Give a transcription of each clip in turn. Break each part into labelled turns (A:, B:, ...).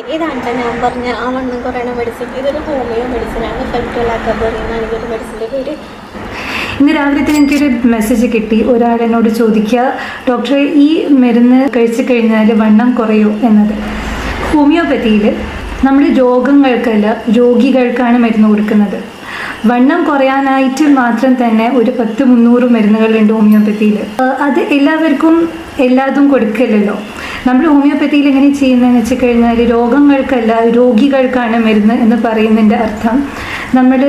A: ഇതാണ് ഞാൻ പറഞ്ഞ ആ വണ്ണം കുറയണ മെഡിസിൻ ഇതൊരു ഹോമിയോ മെഡിസിനാണ് ഫെക്ടോലാക്കബറി എന്നാണ് ഇതൊരു മെഡിസിന്റെ പേര്.
B: ഇന്ന് രാവിലെ തന്നെ എനിക്കൊരു മെസ്സേജ് കിട്ടി. ഒരാൾ എന്നോട് ചോദിക്കുക ഡോക്ടറെ ഈ മരുന്ന് കഴിച്ചു കഴിഞ്ഞാൽ വണ്ണം കുറയോ എന്നത്. ഹോമിയോപ്പതിയിൽ നമ്മൾ രോഗങ്ങൾക്കല്ല രോഗികൾക്കാണ് മരുന്ന് കൊടുക്കുന്നത്. വണ്ണം കുറയാനായിട്ട് മാത്രം തന്നെ ഒരു പത്ത് മുന്നൂറ് മരുന്നുകളുണ്ട് ഹോമിയോപ്പതിയിൽ അത് എല്ലാവർക്കും എല്ലാതും കൊടുക്കില്ലല്ലോ. നമ്മൾ ഹോമിയോപ്പതിയിൽ എങ്ങനെ ചെയ്യുന്നതെന്ന് വെച്ച് കഴിഞ്ഞാൽ രോഗങ്ങൾക്കല്ല രോഗികൾക്കാണ് മരുന്ന് എന്ന് പറയുന്നതിന്റെ അർത്ഥം. നമ്മൾ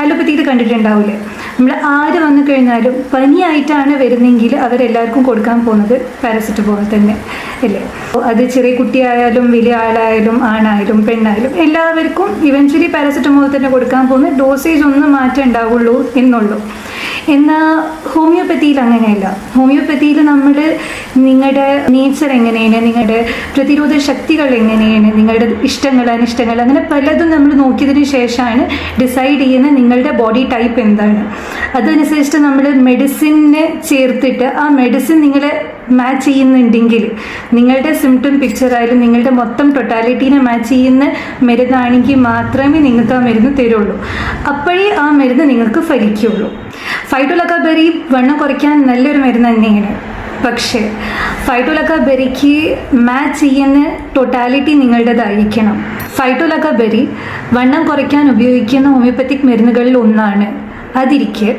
B: അലോപ്പതിയിൽ കണ്ടിട്ടുണ്ടാവില്ലേ നമ്മൾ ആര് വന്നു കഴിഞ്ഞാലും പനിയായിട്ടാണ് വരുന്നെങ്കിൽ അവരെല്ലാവർക്കും കൊടുക്കാൻ പോകുന്നത് പാരസെറ്റമോൾ തന്നെ അല്ലേ? അത് ചെറിയ കുട്ടിയായാലും വലിയ ആളായാലും ആണായാലും പെണ്ണായാലും എല്ലാവർക്കും ഇവൻച്വലി പാരസെറ്റമോൾ തന്നെ കൊടുക്കാൻ പോകുന്ന ഡോസേജ് ഒന്നും മാറ്റം ഉണ്ടാവുള്ളൂ എന്നുള്ളൂ. എന്നാൽ ഹോമിയോപ്പതിയിൽ അങ്ങനെയല്ല. ഹോമിയോപ്പതിയിൽ നമ്മൾ നിങ്ങളുടെ നേച്ചർ എങ്ങനെയാണ് നിങ്ങളുടെ പ്രതിരോധ ശക്തികൾ എങ്ങനെയാണ് നിങ്ങളുടെ ഇഷ്ടങ്ങൾ അനിഷ്ടങ്ങൾ അങ്ങനെ പലതും നമ്മൾ നോക്കിയതിന് ശേഷമാണ് ഡിസൈഡ് ചെയ്യുന്ന നിങ്ങളുടെ ബോഡി ടൈപ്പ് എന്താണ്. അതനുസരിച്ചിട്ട് നമ്മൾ മെഡിസിനെ ചേർത്തിട്ട് ആ മെഡിസിൻ നിങ്ങളെ മാച്ച് ചെയ്യുന്നുണ്ടെങ്കിൽ നിങ്ങളുടെ സിംറ്റം പിക്ചർ ആയാലും നിങ്ങളുടെ മൊത്തം ടൊട്ടാലിറ്റീനെ മാച്ച് ചെയ്യുന്ന മരുന്നാണെങ്കിൽ മാത്രമേ നിങ്ങൾക്ക് ആ മരുന്ന് തരുള്ളൂ. അപ്പോഴേ ആ മരുന്ന് നിങ്ങൾക്ക് ഫലിക്കുള്ളൂ. ഫൈറ്റോലക്കാബെറി വണ്ണം കുറയ്ക്കാൻ നല്ലൊരു മരുന്ന് തന്നെയാണ്. പക്ഷേ ഫൈറ്റോലക്കാബെറിക്ക് മാച്ച് ചെയ്യുന്ന ടൊട്ടാലിറ്റി നിങ്ങളുടേതായിരിക്കണം. ഫൈറ്റോലക്കാബെറി വണ്ണം കുറയ്ക്കാൻ ഉപയോഗിക്കുന്ന ഹോമിയോപ്പത്തിക് മരുന്നുകളിൽ ഒന്നാണ്. അതിരിക്കെ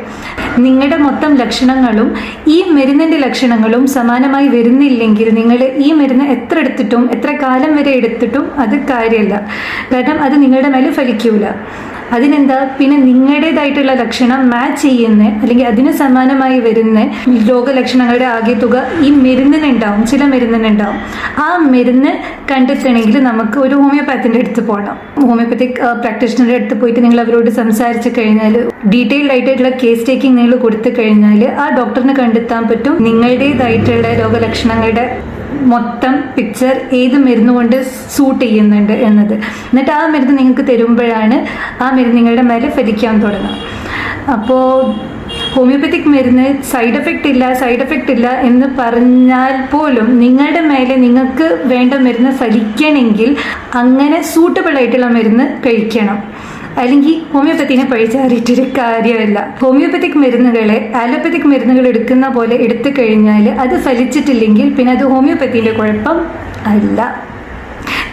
B: നിങ്ങളുടെ മൊത്തം ലക്ഷണങ്ങളും ഈ മരുന്നിന്റെ ലക്ഷണങ്ങളും സമാനമായി വരുന്നില്ലെങ്കിൽ നിങ്ങൾ ഈ മരുന്ന് എത്ര എടുത്തിട്ടും എത്ര കാലം വരെ എടുത്തിട്ടും അത് കാര്യമല്ല. കാരണം അത് നിങ്ങളുടെ മേലെ ഫലിക്കൂല. അതിനെന്താ? പിന്നെ നിങ്ങളുടേതായിട്ടുള്ള ലക്ഷണം മാച്ച് ചെയ്യുന്ന അല്ലെങ്കിൽ അതിന് സമാനമായി വരുന്ന രോഗലക്ഷണങ്ങളുടെ ആകെ തുക ഈ മരുന്നിനുണ്ടാവും ചില മരുന്നിനുണ്ടാവും. ആ മരുന്ന് കണ്ടെത്തണമെങ്കിൽ നമുക്ക് ഒരു ഹോമിയോപാത്തിന്റെ അടുത്ത് പോകണം ഹോമിയോപ്പത്തിക് പ്രാക്ടീഷണറുടെ അടുത്ത് പോയിട്ട് നിങ്ങൾ അവരോട് സംസാരിച്ച് കഴിഞ്ഞാൽ ഡീറ്റെയിൽഡ് ആയിട്ടുള്ള കേസ് ടേക്കിംഗ് നിങ്ങൾ കൊടുത്തു കഴിഞ്ഞാൽ ആ ഡോക്ടറിന് കണ്ടെത്താൻ പറ്റും. നിങ്ങളുടേതായിട്ടുള്ള രോഗലക്ഷണങ്ങളുടെ മൊത്തം പിക്ചർ ഏത് മരുന്ന് കൊണ്ട് സൂട്ട് ചെയ്യുന്നുണ്ട് എന്നത്. എന്നിട്ട് ആ മരുന്ന് നിങ്ങൾക്ക് തരുമ്പോഴാണ് ആ മരുന്ന് നിങ്ങളുടെ മേലെ ഫലിക്കാൻ തുടങ്ങുക. അപ്പോൾ ഹോമിയോപ്പത്തിക് മരുന്ന് സൈഡ് എഫക്റ്റ് ഇല്ല സൈഡ് എഫക്റ്റ് ഇല്ല എന്ന് പറഞ്ഞാൽ പോലും നിങ്ങളുടെ മേലെ നിങ്ങൾക്ക് വേണ്ട മരുന്ന് ഫലിക്കണമെങ്കിൽ അങ്ങനെ സൂട്ടബിൾ ആയിട്ടുള്ള മരുന്ന് കഴിക്കണം. അല്ലെങ്കിൽ ഹോമിയോപ്പത്തിനെ പഴിച്ചാറിയിട്ടൊരു കാര്യമല്ല ഹോമിയോപ്പത്തിക് മരുന്നുകളെ ആലോപ്പത്തിക് മരുന്നുകൾ എടുക്കുന്ന പോലെ എടുത്തു കഴിഞ്ഞാൽ അത് ഫലിച്ചിട്ടില്ലെങ്കിൽ പിന്നെ അത് ഹോമിയോപ്പത്തിന്റെ കുഴപ്പം അല്ല.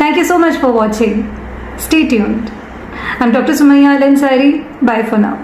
B: Thank you so much for watching stay tuned am doctor Sumayya Alansari bye for now